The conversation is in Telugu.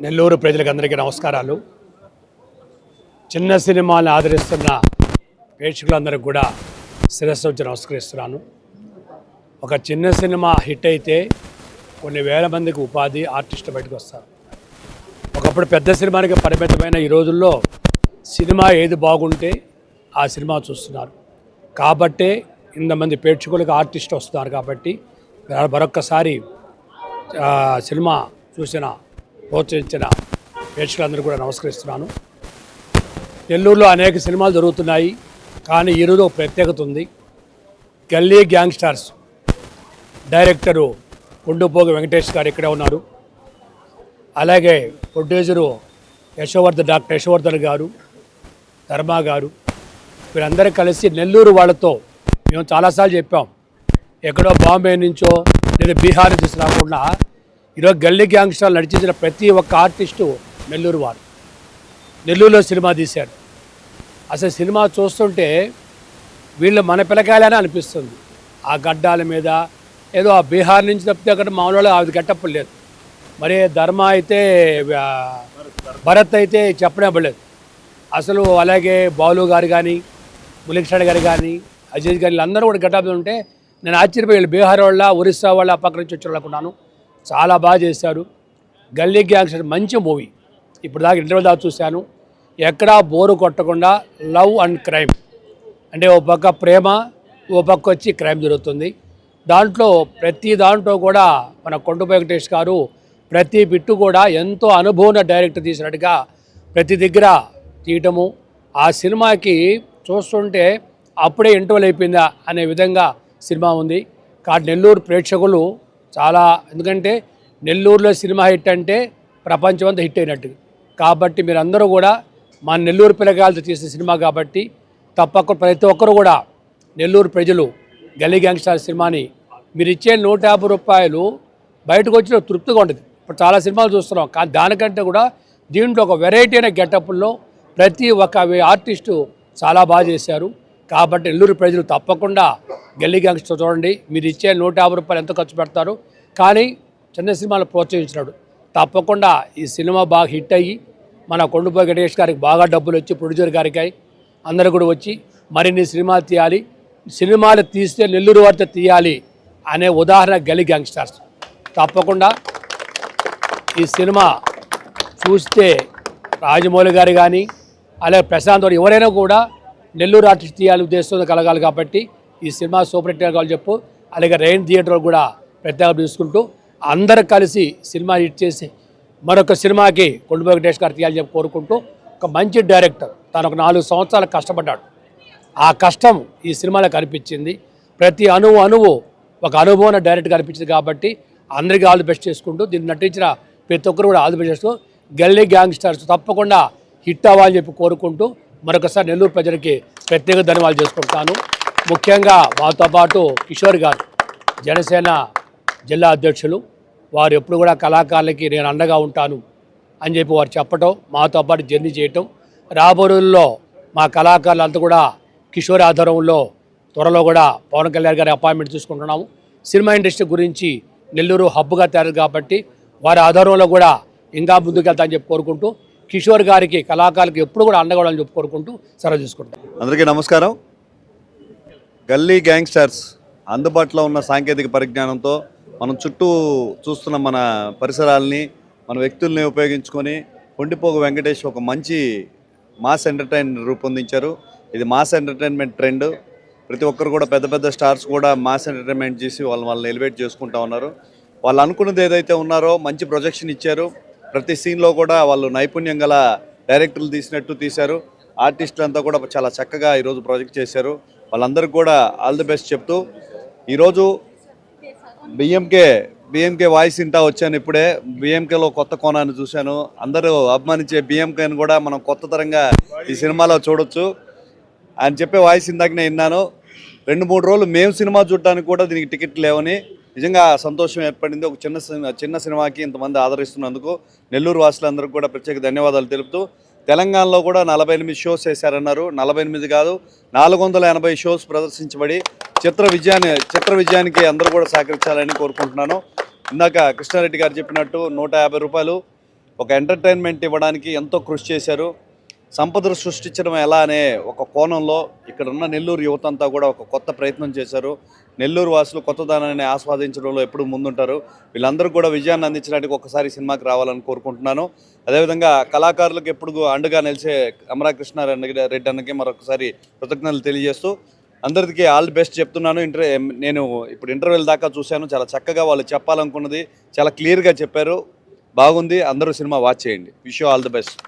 నెల్లూరు ప్రజలకు అందరికీ నమస్కారాలు. చిన్న సినిమాలను ఆదరిస్తున్న ప్రేక్షకులందరికీ కూడా శిరస్సు వచ్చి నమస్కరిస్తున్నాను. ఒక చిన్న సినిమా హిట్ అయితే కొన్ని వేల మందికి ఉపాధి ఆర్టిస్ట్ బయటకు వస్తారు. ఒకప్పుడు పెద్ద సినిమానికి పరిమితమైన ఈ రోజుల్లో సినిమా ఏది బాగుంటే ఆ సినిమా చూస్తున్నారు. కాబట్టే ఇంతమంది ప్రేక్షకులకు ఆర్టిస్ట్ వస్తున్నారు కాబట్టి మరొక్కసారి సినిమా చూసిన ప్రోత్సహించిన ప్రేక్షకులందరూ కూడా నమస్కరిస్తున్నాను. నెల్లూరులో అనేక సినిమాలు జరుగుతున్నాయి. కానీ ఈరోజు ఒక ప్రత్యేకత ఉంది. గల్లీ గ్యాంగ్స్టార్స్ డైరెక్టరు కొండుపోగి వెంకటేష్ గారు ఇక్కడే ఉన్నారు. అలాగే ప్రొడ్యూసరు యశోవర్ధన్ డాక్టర్ యశోవర్ధన్ గారు ధర్మా గారు వీరందరూ కలిసి నెల్లూరు వాళ్ళతో మేము చాలాసార్లు చెప్పాం. ఎక్కడో బాంబే నుంచో లేదా బీహార్ నుంచి రాకుండా ఈరోజు గల్లీ గ్యాంగ్స్టర్లు నడిచించిన ప్రతి ఒక్క ఆర్టిస్టు నెల్లూరు వారు. నెల్లూరులో సినిమా తీశాడు అసలు సినిమా చూస్తుంటే వీళ్ళు మన పిల్లకాయలనే అనిపిస్తుంది. ఆ గడ్డాల మీద ఏదో ఆ బీహార్ నుంచి తప్పితే అక్కడ మామూలు అది గట్టప్పుడు లేదు. మరి ధర్మ అయితే భరత్ అయితే చెప్పనివ్వలేదు అసలు అలాగే బాలు గారు కానీ ములిక్షాడ్ గారు కానీ అజీజ్ గారు వీళ్ళందరూ కూడా గడ్డాలు ఉంటే నేను ఆశ్చర్యపోయి వీళ్ళు బీహార్ వాళ్ళ ఒరిస్సా వాళ్ళ పక్క నుంచి వచ్చి వాళ్ళకున్నాను చాలా బాగా చేశారు గల్లీ గ్యాంగ్స్టర్ మంచి మూవీ. ఇప్పుడు దాకా ఇంటర్వ్యూ దాకా చూశాను. ఎక్కడా బోరు కొట్టకుండా లవ్ అండ్ క్రైమ్. అంటే ఓ పక్క ప్రేమ ఓ పక్క వచ్చి క్రైమ్ జరుగుతుంది. దాంట్లో ప్రతి దాంట్లో కూడా మన కొండ వెంకటేష్ గారు ప్రతి బిట్టు కూడా ఎంతో అనుభవం డైరెక్టర్ తీసినట్టుగా ప్రతి దగ్గర తీయటము ఆ సినిమాకి చూస్తుంటే అప్పుడే ఇంటర్వల్ అయిపోయిందా అనే విధంగా సినిమా ఉంది. కాబట్టి నెల్లూరు ప్రేక్షకులు చాలా ఎందుకంటే నెల్లూరులో సినిమా హిట్ అంటే ప్రపంచం అంతా హిట్ అయినట్టు. కాబట్టి మీరందరూ కూడా మా నెల్లూరు పిల్లగాలతో తీసిన సినిమా కాబట్టి తప్పక ప్రతి ఒక్కరు కూడా నెల్లూరు ప్రజలు గల్లీ గ్యాంగ్స్టార్ సినిమాని మీరు ఇచ్చే నూట యాభై రూపాయలు బయటకు వచ్చిన తృప్తిగా ఉంటుంది. ఇప్పుడు చాలా సినిమాలు చూస్తున్నాం. కానీ దానికంటే కూడా దీంట్లో ఒక వెరైటీ అయిన గెటప్లో ప్రతి ఒక్క ఆర్టిస్టు చాలా బాగా చేశారు. కాబట్టి నెల్లూరు ప్రజలు తప్పకుండా గల్లీ గ్యాంగ్స్టర్ చూడండి. మీరు ఇచ్చే నూట యాభై రూపాయలు ఎంత ఖర్చు పెడతారు? కానీ చిన్న సినిమాలు ప్రోత్సహించినాడు. తప్పకుండా ఈ సినిమా బాగా హిట్ అయ్యి మన కొండపోయి గణేష్ గారికి బాగా డబ్బులు వచ్చి ప్రొడ్యూసర్ గారికి అందరూ కూడా వచ్చి మరిన్ని సినిమాలు తీయాలి. సినిమాలు తీస్తే నెల్లూరు వారితో తీయాలి అనే ఉదాహరణ గలి గ్యాంగ్స్టర్స్. తప్పకుండా ఈ సినిమా చూస్తే రాజమౌళి గారు కానీ అలాగే ప్రశాంత్ ఎవరైనా కూడా నెల్లూరు ఆర్టిస్ట్ తీయాలి ఉద్దేశంతో కలగాలి కాబట్టి ఈ సినిమా సూపర్ హిట్ కావాలి చెప్పు. అలాగే రెయిన్ థియేటర్ కూడా ప్రత్యేకంగా తీసుకుంటూ అందరూ కలిసి సినిమా హిట్ చేసి మరొక సినిమాకి కొండ వెంకటేష్ గారు తీయాలని చెప్పి కోరుకుంటూ ఒక మంచి డైరెక్టర్ తను ఒక నాలుగు సంవత్సరాలు కష్టపడ్డాడు. ఆ కష్టం ఈ సినిమాలో కనిపించింది ప్రతి అణువు అణువు ఒక అనుభవం డైరెక్ట్ కనిపించింది కాబట్టి అందరికీ ఆల్ ది బెస్ట్ చేసుకుంటూ దీన్ని నటించిన ప్రతి ఒక్కరు కూడా ఆల్ ది బెస్ట్ చేస్తూ గల్లీ గ్యాంగ్స్టర్స్ తప్పకుండా హిట్ అవ్వాలని చెప్పి కోరుకుంటూ మరొకసారి నెల్లూరు ప్రజలకి ప్రత్యేక ధన్యవాదాలు చేసుకుంటాను. ముఖ్యంగా మాతో పాటు కిషోర్ గారు జనసేన జిల్లా అధ్యక్షులు. వారు ఎప్పుడు కూడా కళాకారులకి నేను అండగా ఉంటాను అని చెప్పి వారు చెప్పటం మాతో పాటు జర్నీ చేయటం. రాబో రోజుల్లో మా కళాకారులంతా కూడా కిషోర్ ఆధ్వర్యంలో త్వరలో కూడా పవన్ కళ్యాణ్ గారి అపాయింట్మెంట్ తీసుకుంటున్నాము. సినిమా ఇండస్ట్రీ గురించి నెల్లూరు హబ్బుగా తయారు కాబట్టి వారి ఆధ్వర్యంలో కూడా ఇంకా ముందుకెళ్తా అని చెప్పి కోరుకుంటూ కిషోర్ గారికి కళాకారులకు ఎప్పుడు కూడా అండగా చెప్పుకోరుకుంటూ కోరుకుంటూ సెలవు చూసుకుంటాం అందరికీ నమస్కారం. గల్లీ గ్యాంగ్స్టర్స్ అందుబాటులో ఉన్న సాంకేతిక పరిజ్ఞానంతో మనం చుట్టూ చూస్తున్న మన పరిసరాలని మన వ్యక్తుల్ని ఉపయోగించుకొని కొండిపోగు వెంకటేష్ ఒక మంచి మాస్ ఎంటర్టైన్ రూపొందించారు. ఇది మాస్ ఎంటర్టైన్మెంట్ ట్రెండ్. ప్రతి ఒక్కరు కూడా పెద్ద పెద్ద స్టార్స్ కూడా మాస్ ఎంటర్టైన్మెంట్ చేసి వాళ్ళని వాళ్ళని ఎలివేట్ చేసుకుంటా ఉన్నారు. వాళ్ళు అనుకున్నది ఏదైతే ఉన్నారో మంచి ప్రొజెక్షన్ ఇచ్చారు. ప్రతి సీన్లో కూడా వాళ్ళు నైపుణ్యం గల డైరెక్టర్లు తీసినట్టు తీశారు. ఆర్టిస్టులంతా కూడా చాలా చక్కగా ఈరోజు ప్రాజెక్ట్ చేశారు. వాళ్ళందరికీ కూడా ఆల్ ది బెస్ట్ చెప్తూ ఈరోజు బిఎంకే బిఎంకే వాయిస్ ఇంటా వచ్చాను ఇప్పుడే. బిఎంకేలో కొత్త కోణాన్ని చూశాను. అందరూ అభిమానించే బిఎంకేని కూడా మనం కొత్త తరంగా ఈ సినిమాలో చూడొచ్చు. ఆయన చెప్పే వాయిస్ ఇందాకనే విన్నాను. రెండు మూడు రోజులు మేము సినిమా చూడడానికి కూడా దీనికి టికెట్ లేవని. నిజంగా సంతోషం ఏర్పడింది. ఒక చిన్న సినిమా చిన్న సినిమాకి ఇంతమంది ఆదరిస్తున్నందుకు నెల్లూరు వాసులందరికీ కూడా ప్రత్యేక ధన్యవాదాలు తెలుపుతూ తెలంగాణలో కూడా నలభై ఎనిమిది షోస్ వేశారన్నారు నలభై ఎనిమిది కాదు నాలుగు వందల ఎనభై షోస్ ప్రదర్శించబడి చిత్ర విజయాన్ని చిత్ర విజయానికి అందరూ కూడా సహకరించాలని కోరుకుంటున్నాను. ఇందాక కృష్ణారెడ్డి గారు చెప్పినట్టు నూట యాభై రూపాయలు ఒక ఎంటర్టైన్మెంట్ ఇవ్వడానికి ఎంతో కృషి చేశారు. సంపదను సృష్టించడం ఎలా అనే ఒక కోణంలో ఇక్కడ ఉన్న నెల్లూరు యువతంతా కూడా ఒక కొత్త ప్రయత్నం చేశారు. నెల్లూరు వాసులు కొత్తదనాన్ని ఆస్వాదించడంలో ఎప్పుడు ముందుంటారు. వీళ్ళందరూ కూడా విజయాన్ని అందించడానికి ఒకసారి సినిమాకి రావాలని కోరుకుంటున్నాను. అదేవిధంగా కళాకారులకు ఎప్పుడు అండగా నిలిచే అమరాకృష్ణ రెడ్డి అన్నకి మరొకసారి కృతజ్ఞతలు తెలియజేస్తూ అందరికీ ఆల్ ది బెస్ట్ చెప్తున్నాను. ఇంటర్ నేను ఇప్పుడు ఇంటర్వ్యూల దాకా చూశాను. చాలా చక్కగా వాళ్ళు చెప్పాలనుకున్నది చాలా క్లియర్గా చెప్పారు. బాగుంది. అందరూ సినిమా వాచ్ చేయండి. Wish all the best.